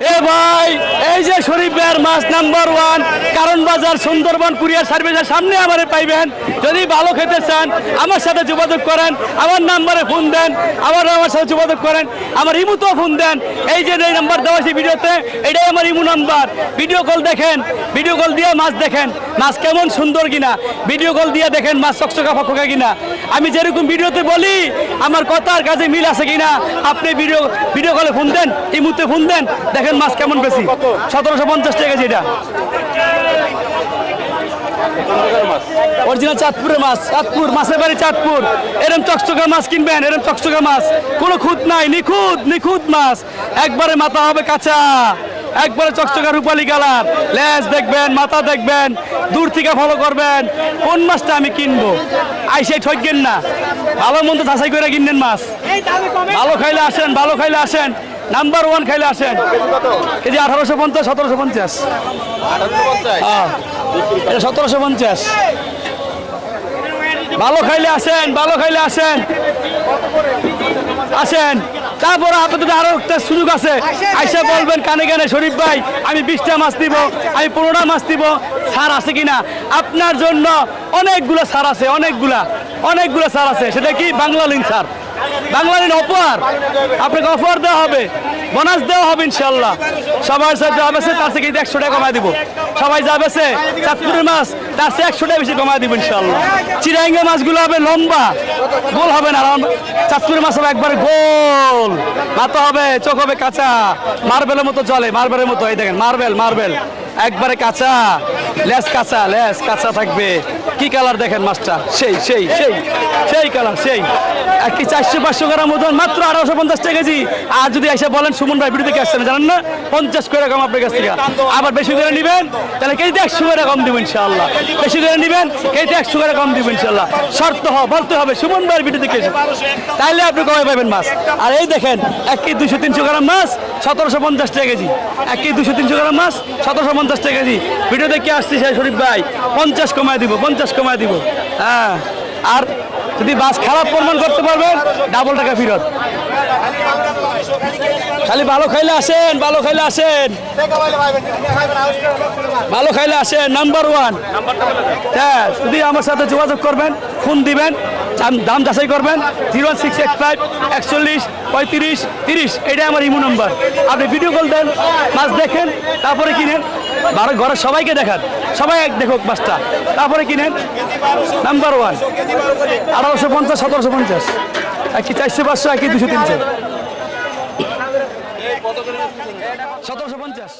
এ এই যে শরীফ ভাইয়ের মাছ নাম্বার ওয়ান, কারণ বাজার সুন্দরবন কুরিয়ার সার্ভিসের সামনে আমারে পাইবেন। যদি ভালো খেতে চান, আমার সাথে যোগাযোগ করেন, আমার নাম্বারে ফোন দেন আবার আমার সাথে যোগাযোগ করেন, আমার ইমুতেও ফোন দেন। এই যে এই নাম্বার দেওয়া আছে ভিডিওতে, এটাই আমার ইমু নাম্বার। ভিডিও কল দেখেন, ভিডিও কল দিয়ে মাছ দেখেন, মাছ কেমন সুন্দর কিনা। ভিডিও কল দিয়ে দেখেন মাছ চকচকা ফককা কিনা। আমি যেরকম ভিডিওতে বলি, আমার কথার কাজে মিল আছে কিনা, আপনি ভিডিও ভিডিও কলে ফোন দেন, ইমুতে ফোন দেন, দেখেন মাছ কেমন বেশি। সতেরোশো পঞ্চাশ টাকা কেজি এটা। অরিজিনাল চাঁদপুরের মাছ, চাঁদপুর, মাছের বাড়ি চাঁদপুর। এরম চকচকা মাছ কিনবেন, এরম চকচকা মাছ। কোনো খুঁত নাই, নিখুঁত নিখুঁত মাছ। একবারে মাথা হবে কাঁচা, একবারে চকচকা রূপালি কালার। লেজ দেখবেন, মাথা দেখবেন, দূর থেকে ফলো করবেন। কোন মাছটা আমি কিনবো? আইসে ঠকবেন না। ভালো মন্দ যাচাই করে কিনবেন মাছ। ভালো খাইলে আসেন, ভালো খাইলে আসেন। নাম্বার ওয়ান খাইলে আসেন। কেজি আঠারোশো পঞ্চাশ সতেরোশো পঞ্চাশ। হ্যাঁ এটা সতেরোশো পঞ্চাশ। ভালো খাইলে আসেন ভালো খাইলে আসেন। আসেন। তারপরে আপনাদের আরও একটা সুযোগ আছে। আইসা বলবেন কানে কানে শরীফ ভাই আমি বিশটা মাছ দিব আমি পনেরোটা মাছ দিব। সার আছে কিনা? আপনার জন্য অনেকগুলো সার আছে অনেকগুলা অনেকগুলো সার আছে। সেটা কি? Banglalink sir. Banglalink offer. আপনাকে অফার দেওয়া হবে, বোনাস দেওয়া হবে ইনশাল্লাহ সবার সাথে যা বেছে তার থেকে একশো টাকা কমায় দিব। সবাই যা বেছে চাঁদপুরের মাছ, তার চেয়ে একশো টাকা বেশি কমায় দিব ইনশাল্লাহ চিরাঙ্গা মাছগুলো হবে লম্বা, গোল হবে না লম্বা। চাঁদপুরের মাছ হবে একবার গোল। মাথা হবে, চোখ হবে কাঁচা। মার্বেলের মতো জলে, মার্বেলের মতো, এই দেখেন, মার্বেল মার্বেল। একবারে কাঁচা, লেস কাঁচা লেস কাঁচা থাকবে। কি কালার দেখেন মাছটা সেই সেই সেই সেই কালার, সেই। কি চারশো, পাঁচশো গ্রাম মতন মাত্র আঠারোশো পঞ্চাশ টাকা কেজি। আর যদি এসে বলেন, সুমন ভাই ভিডিও থেকে আসছেন, জানেন না? পঞ্চাশ করে কম আপনার কাছ থেকে। আবার বেশি করে নেবেন, তাহলে কেজিতে একশো করে কম দিব ইনশাল্লাহ বেশি করে নেবেন, কেজিতে একশো করে কম দিব ইনশাল্লাহ শর্ত হ, বলতে হবে, সুমন ভাইয়ের ভিডিও থেকে তাইলে আপনি কমে পাবেন মাছ? আর এই দেখেন, এক কেজি দুশো তিনশো গ্রাম মাছ, সতেরোশো পঞ্চাশ টাকা কেজি। এক কেজি দুশো তিনশো গ্রাম মাছ, সতেরোশো পঞ্চাশ টাকা কেজি। ভিডিও দেখে আসছি শরীফ ভাই, পঞ্চাশ কমায় দিব, পঞ্চাশ কমায় দিব। হ্যাঁ। আর যদি বাস খারাপ প্রমাণ করতে পারবেন ডাবল টাকা ফেরত। খালি ভালো খাইলে আসেন, ভালো খাইলে আসেন। ভালো খাইলে আসেন নাম্বার ওয়ান হ্যাঁ যদি আমার সাথে যোগাযোগ করবেন, ফোন দিবেন, দাম- যাচাই করবেন জিরো সিক্স এইট ফাইভ একচল্লিশ পঁয়ত্রিশ তিরিশ, এটাই আমার ইমো নাম্বার আপনি ভিডিও কল দেন, মাছ দেখেন, তারপরে কিনেন। বারো ঘরের সবাইকে দেখান। সবাই এক দেখুক বাসটা তারপরে কিনেন নাম্বার ওয়ান আঠারোশো পঞ্চাশ, সতেরোশো পঞ্চাশ। একই চারশো, পাঁচশো একই দুশো, তিনশো। সতেরোশো পঞ্চাশ।